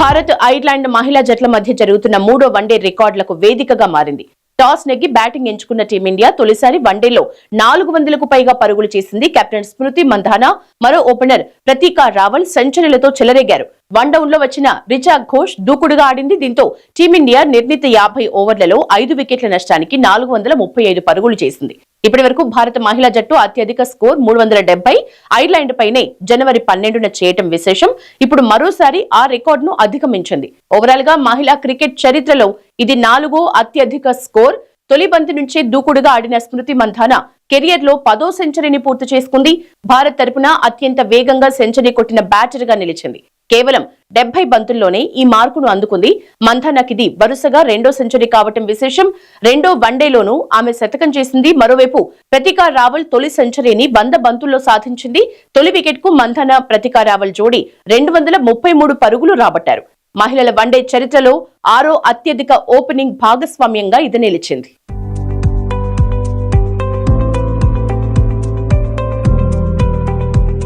Bharat Ireland మహిళా జట్ల మధ్య జరుగుతున్న మూడో వన్డే రికార్డులకు వేదికగా మారింది. టాస్ నెగ్గి బ్యాటింగ్ ఎంచుకున్న టీమిండియా తొలిసారి వన్డేలో నాలుగు వందలకు పైగా పరుగులు చేసింది కెప్టెన్ స్మృతి మంధానా. మరో ఓపెనర్ ప్రతీకా రావల్ సెంచరీలతో చెలరేగారు. వన్ డౌన్లో వచ్చిన రిచా ఘోష్ దూకుడుగా ఆడింది. దీంతో టీమిండియా నిర్ణీత యాభై ఓవర్లలో ఐదు వికెట్ల నష్టానికి నాలుగు వందల ముప్పై ఐదు పరుగులు చేసింది. ఇప్పటి వరకు భారత మహిళా జట్టు అత్యధిక స్కోర్ మూడు వందల డెబ్బై ఐర్లాండ్ పైనే జనవరి పన్నెండున చేయటం విశేషం. ఇప్పుడు మరోసారి ఆ రికార్డును అధిగమించింది. ఓవరాల్గా మహిళా క్రికెట్ చరిత్రలో ఇది నాలుగో అత్యధిక స్కోర్. తొలి బంతి నుంచే దూకుడుగా ఆడిన స్మృతి మంధాన కెరియర్లో పదో సెంచరీని పూర్తి చేసుకుంది. భారత్ తరపున అత్యంత వేగంగా సెంచరీ కొట్టిన బ్యాటర్గా నిలిచింది. కేవలం డెబ్బై బంతుల్లోనే ఈ మార్కును అందుకుంది. మంథానాకిది వరుసగా రెండో సెంచరీ కావటం విశేషం. రెండో వన్డేలోనూ ఆమె శతకం చేసింది. మరోవైపు ప్రతికా రావల్ తొలి సెంచరీని వంద బంతుల్లో సాధించింది. తొలి వికెట్కు మంథానా ప్రతికా రావల్ జోడీ రెండు వందల ముప్పై మూడు పరుగులు రాబట్టారు. మహిళల వన్డే చరిత్రలో ఆరో అత్యధిక ఓపెనింగ్ భాగస్వామ్యంగా ఇది నిలిచింది.